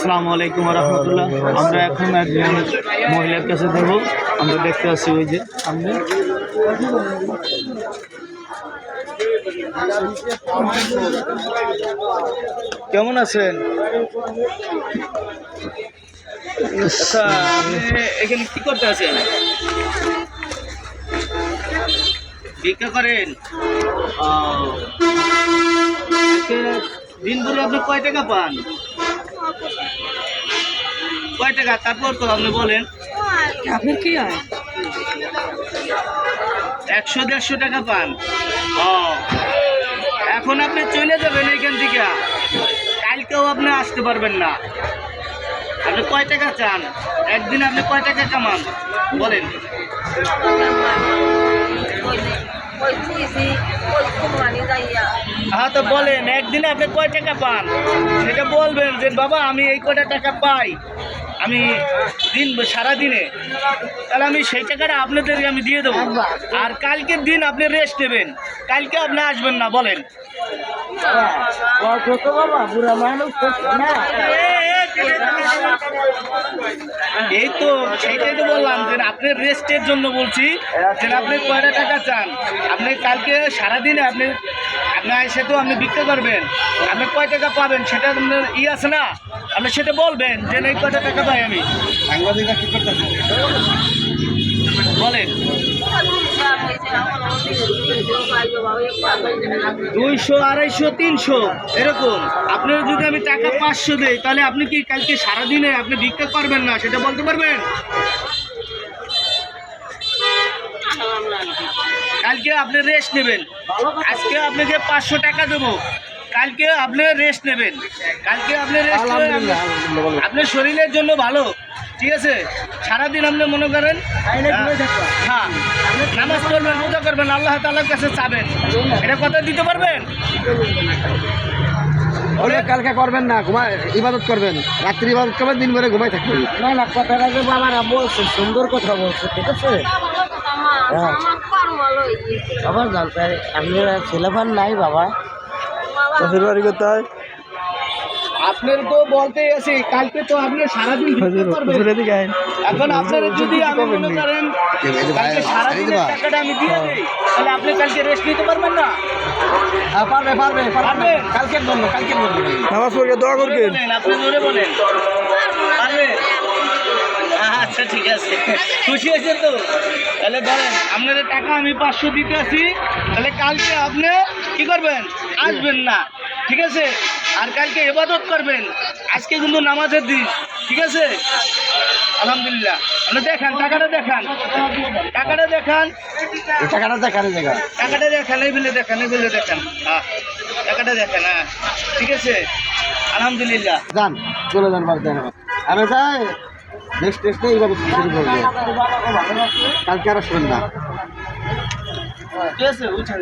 আসসালামু আলাইকুম রহমতুল্লাহ আমরা এখন একজন মহিলার কাছে দেবো আমরা দেখতে পাচ্ছি ওই যে সামনে। কেমন আছেন? আচ্ছা আপনি এখানে কি করতে আছেন? ভিক্ষা করেন? দিনগুলো আপনি কয় টাকা পান? কয় টাকা? তারপর তো আপনি বলেন। আপনার কি হয়? একশো দেড়শো টাকা পান। ও। এখন আপনি চলে যাবেন এইখান থেকে। কালকেও আপনি আসতে পারবেন না। আপনি কয় টাকা চান? একদিন আপনি কয় টাকা কামান? বলেন। হ্যাঁ তো বলেন একদিনে আপনি কয় টাকা পান সেটা বলবেন যে বাবা আমি এই কয়টা টাকা পাই আমি দিন সারাদিনে তাহলে আমি সেই টাকাটা আপনাদেরকে আমি দিয়ে দেবো আর কালকের দিন আপনি রেস্ট নেবেন কালকে আপনি আসবেন না বলেন এই তো সেইটাই তো বললাম যে আপনি রেস্টের জন্য বলছি যে আপনি কয়টা টাকা চান? আপনি কালকে সারাদিনে আপনি আপনি এসে তো আপনি বিক্রি করবেন। আপনি কয় টাকা পাবেন সেটা আপনার ই আছে না? আপনি সেটা বলবেন যে এই কয়টা টাকা পাই আমি। সাংবাদিকরা কি করতেছে? বলেন। দুইশো, আড়াইশো, তিনশো, এরকম। আপনার যদি আমি টাকা পাঁচশো দিই, তাহলে আপনি কি কালকে সারাদিনে আপনি ভিক্ষা করবেন না, সেটা বলতে পারবেন? কালকে আপনি রেস্ট নেবেন। আজকে আপনাকে পাঁচশো টাকা দেবো। কালকে আপনি রেস্ট নেবেন। কালকে আপনি রেস্ট নেবেন আপনি- আপনার শরীরের জন্য ভালো। ঠিক আছে? সারাদিন আপনি মনে করেন হ্যাঁ নামাজ পড়বেন পূজা করবেন আল্লাহ তালার কাছে চাবেন। এটা কথা দিতে পারবেন? কালকে করবেন না ঘুমায় ইবাদত করবেন। রাত্রি ইবাদত করবেন দিন ভরে ঘুমাই থাকবেন। না না কথাটা যে বাবারা বলছে সুন্দর কথা বলছে ঠিক আছে? বাবা জানতে আপনার ছেলেফান নাই বাবা। শ্বশুর বাড়ি হয় আপনার তো বলতেই আছি কালকে তো আপনি সারাদিন করবেন। এখন আপনার যদি আমি মনে করেন কালকে সারাদিনের টাকাটা আমি দিয়ে দিই তাহলে আপনি কালকে রেস্ট নিতে পারবেন না? হ্যাঁ পারবে পারবে পারবে? কালকের জন্য কালকের জন্য। নামাজ পড়ে দোয়া জোরে আপনি জোরে বলেন। পারবে? আচ্ছা ঠিক আছে। খুশি হয়েছে তো? তাহলে ধরেন আপনাদের টাকা আমি পাঁচশো দিতে আছি তাহলে কালকে আপনি কি করবেন? আসবেন না ঠিক আছে? আর কালকে এবাদত করবেন আজকে কিন্তু নামাজের দিন ঠিক আছে? আলহামদুলিল্লাহ। আপনি দেখান টাকাটা দেখান। টাকাটা দেখান। টাকাটা জায়গা টাকাটা দেখান এই বিলে দেখান এই বিলে দেখান। হ্যাঁ টাকাটা দেখান হ্যাঁ। ঠিক আছে? আলহামদুলিল্লাহ। যান চলে যান বাড়িতে আরে যাই নেক্সট টেস্টে এইভাবে শুরু করব। কালকে আর আসবেন না। ঠিক আছে উঠে